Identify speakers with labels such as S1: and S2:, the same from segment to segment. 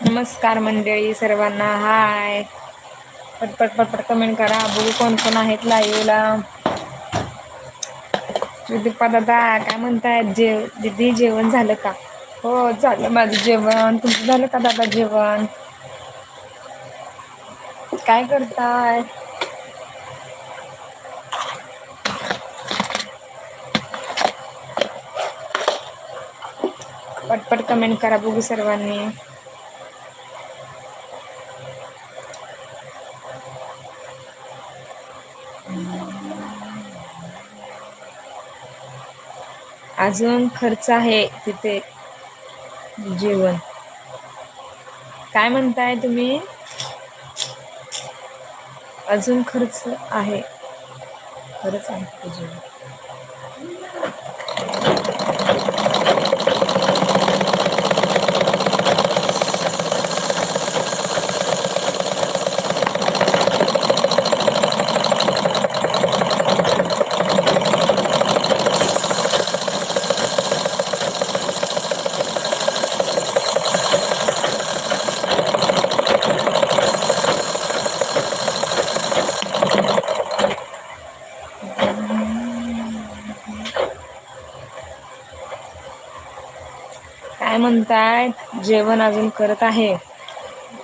S1: नमस्कार मंडळी सर्वांना हाय. पटपट पटपट कमेंट करा. बघू कोण कोण आहेत लाईव्हला दीपा दादा काय म्हणतायत जेव दिदी जेवण झालं का? हो झालं माझं जेवण. तुमचं झालं का दादा जेवण? काय करताय? पटपट कमेंट करा बघू सर्वांनी. अजून खर्च आहे तिथे जेवण. काय म्हणताय तुम्ही? अजून खर्च आहे. खरंच आहे जेवण. काय म्हणताय जेवण अजून करत आहे.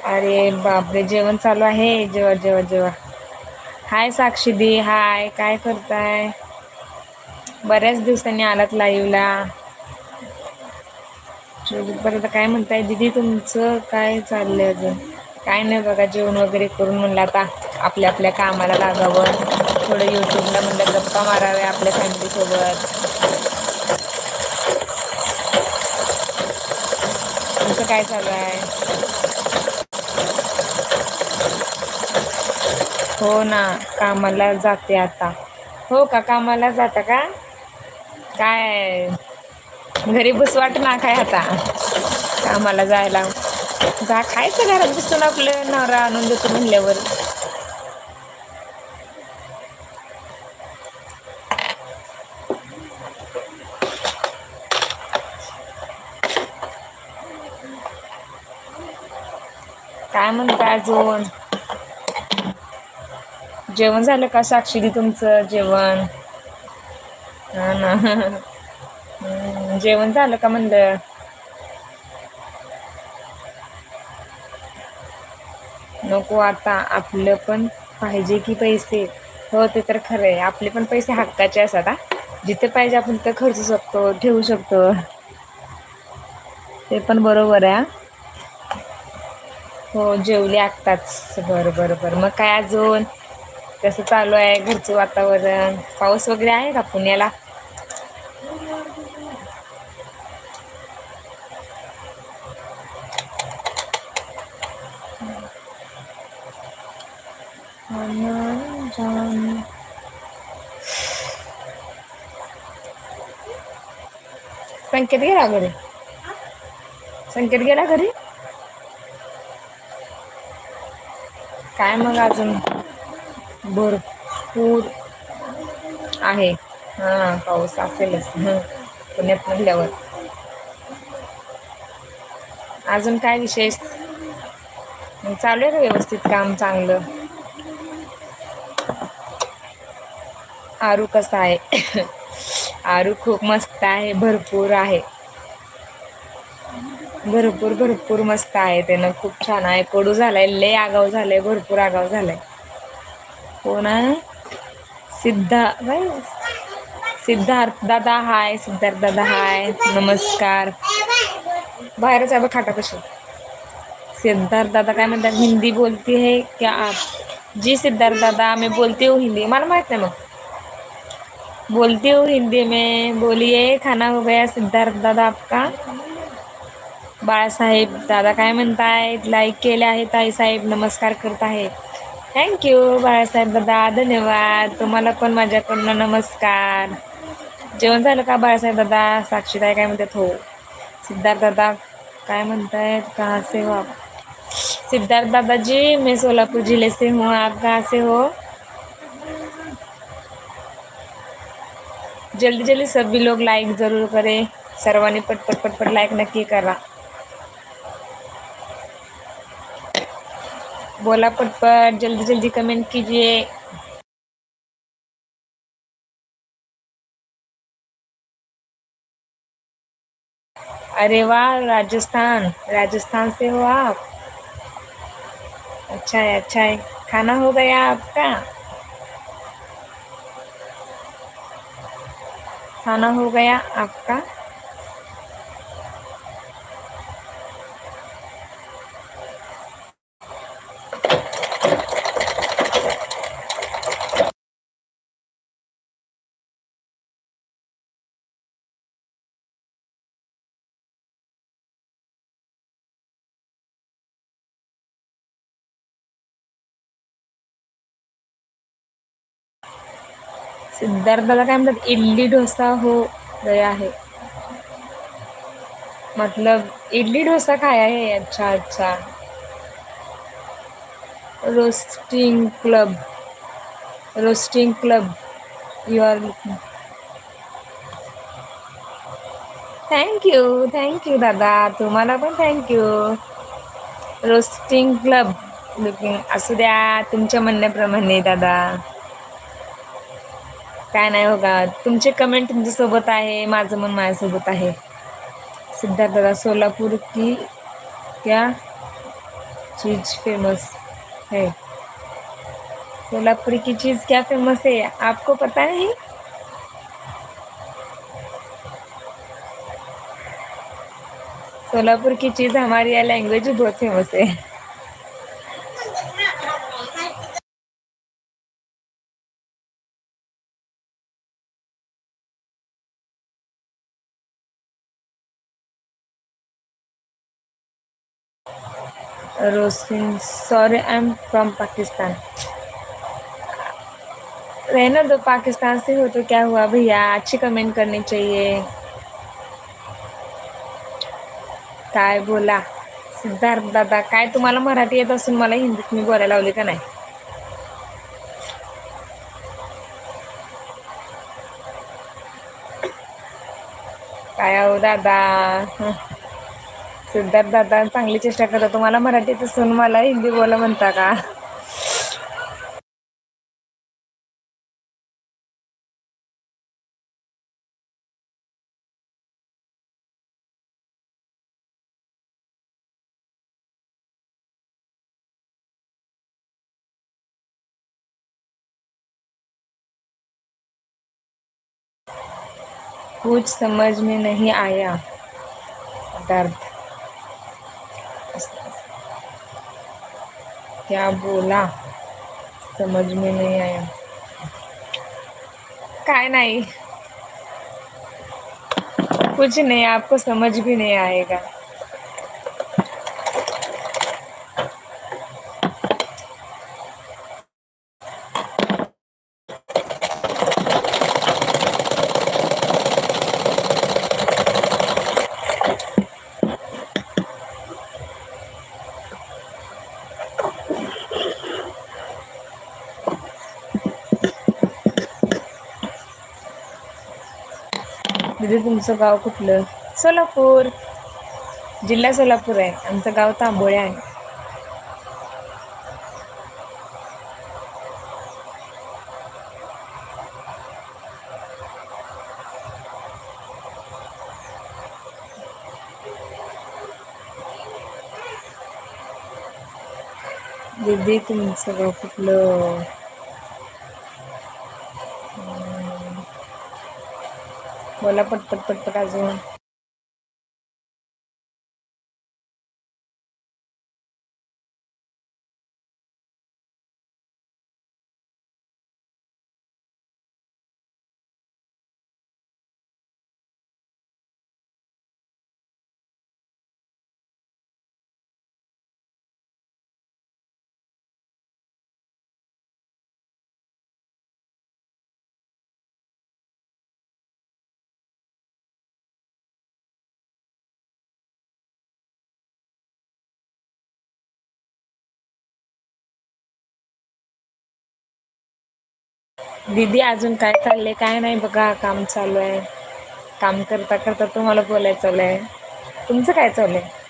S1: अरे बापरे जेवण चालू आहे. जेव्हा जेव्हा जेव्हा हाय साक्षी दी हाय. काय करताय? बऱ्याच दिवसांनी आलात लाईव्हला परत काय म्हणताय? दिदी तुमचं काय चाललंय अजून? काय नाही बघा जेवण वगैरे करून म्हणलं आता आपल्या आपल्या कामाला लागावं. थोडं यूट्यूबला म्हणलं गप्पा माराव्या आपल्या फॅमिलीसोबत काय चालू आहे? हो ना कामाला जाते आता. हो का कामाला जाता का? काय? घरी बस वाट ना काय आता? कामाला जायला. जा खायचं घरात बसून आपलं नवरा आणून देतो म्हणल्यावर. काय अजून? जेवण झालं का साक्षीदी तुमचं जेवण? हा ना. जेवण झालं का म्हणलं? नको आता आपलं पण पाहिजे की पैसे. हो ते तर खरं आहे आपले पण पैसे हक्काचे असतात हा. जिथे पाहिजे आपण तिथं खर्चू शकतो ठेवू शकतो. ते पण बरोबर आहे हो जेवली आत्ताच. बरं बरं बरं. मग काय अजून? कसं चालू आहे घरचं वातावरण? पाऊस वगैरे आहे का पुण्याला? संकेत गेला घरी? संकेत गेला घरी? काय मग अजून? भरपूर आहे. हां पाऊस असेलच. पुण्यात म्हटल्यावर. अजून काय विशेष? चालू आहे का व्यवस्थित काम चांगलं? आरू कसा आहे? आरू खूप मस्त आहे भरपूर आहे. भरपूर भरपूर मस्त आहे त्यानं खूप छान आहे. कडू झालाय. लय आगाव झालाय. भरपूर आगाव झालाय. कोण हो आहे सिद्धा काय सिद्धार्थ दादा हाय. सिद्धार्थ दादा हाय. नमस्कार. बाहेरच आहे बघ खाटा कशी सिद्धार्थ दादा काय म्हणतात? हिंदी बोलती है क्या आप जी सिद्धार्थ दादा मी बोलती हो हिंदी. मला माहीत नाही मग. बोलती हो हिंदी में. बोलिए खाना हो गया सिद्धार्थ दादा आपका. बाळासाहेब दादा काय म्हणतायत लाईक केले आहे ताईसाहेब नमस्कार करत आहे. थँक्यू बाळासाहेब दादा. धन्यवाद. तुम्हाला पण माझ्याकडनं नमस्कार. जेवण झालं का बाळासाहेब दादा? साक्षीताई काय म्हणतात? हो. सिद्धार्थ दादा काय म्हणतायत? कहाँ से हो? हो? आप सिद्धार्थ दादाजी मैं सोलापुर जिले से हूँ. आप कहाँ से हो? जल्दी जल्दी सभी लोग लाईक ज़रूर करें. सर्वांनी पटपट पटपट लाईक नक्की करा. बोला पटपट जल्दी जल्दी कमेंट कीजिए। अरे वाह, राजस्थान राजस्थान से हो आप। अच्छा है अच्छा है। खाना हो गया आपका? खाना हो गया आपका? सिद्धार्थाला काय म्हणतात इडली डोसा हो गया आहे. मतलब इडली डोसा खाया है अच्छा अच्छा roasting club roasting club you are thank you thank you दादा. तुम्हाला पण थँक्यू रोस्टिंग क्लब लुकिंग असू द्या तुमच्या म्हणण्याप्रमाणे दादा. काय नाही हो का तुमचे कमेंट तुमच्यासोबत आहे माझं मन माझ्यासोबत आहे. सिद्धार्थ दादा सोलापूर की क्या चीज फेमस है सोलापुर की चीज़ क्या फेमस है आपको पता नहीं? सोलापुर की चीज़ हमारी यहाँ लैंग्वेज बहुत फेमस है rosin sorry I am from Pakistan रहना दो पाकिस्तान से हो तो क्या हुआ भैया? अच्छी कमेंट करनी चाहिए। काय बोला? सिद्धार्थ दादा काय तुम्हाला मराठी येत असून मला हिंदीत मी बोलायला लावली का नाही? काय हो दादा? सिद्धार्थ दादा चांगली चेष्टा करतो तुम्हाला मराठीत असून मला हिंदी बोला म्हणता का? कुछ समझ में नहीं आया दर्द क्या बोला? समझ में नहीं आया। काय नाही. कुछ नहीं आपको समझ भी नहीं आएगा। दीदी तुमचं गाव कुठलं? सोलापूर. जिल्हा सोलापूर आहे. आमचं गाव तांबोळे आहे. दीदी तुमचं गाव कुठलं? बोला पटपट पटपट अजून दीदी अजून काय चाललंय? काय नाही बघा काम चालू आहे. काम करता करता तुम्हाला बोलायचं चालू आहे तुमचं काय चालू आहे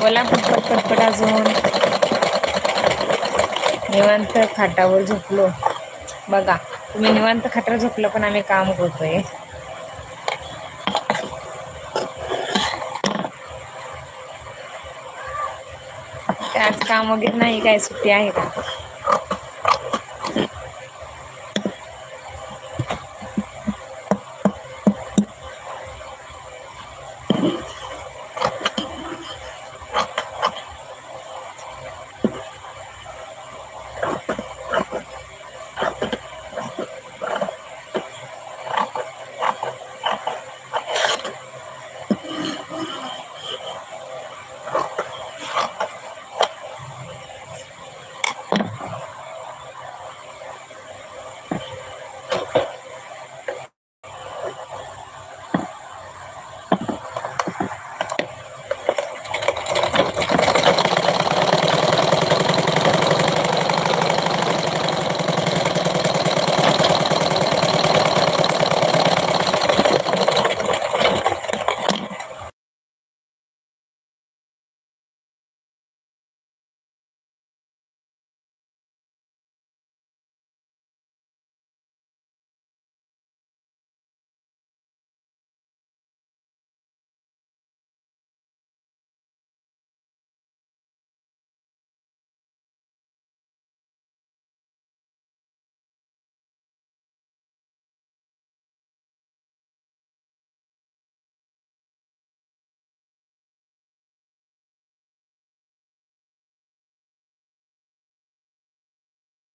S1: बोला पटपट पटपट अजून. निवांत खाटावर झोपलो. बघा तुम्ही निवांत खाटावर झोपलं पण आम्ही काम करतोय. आज काम वगैरे नाही काय सुट्टी आहे का?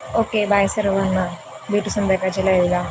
S1: ओके बाय सर्वांना भेटू संध्याकाळच्या लाईव्हला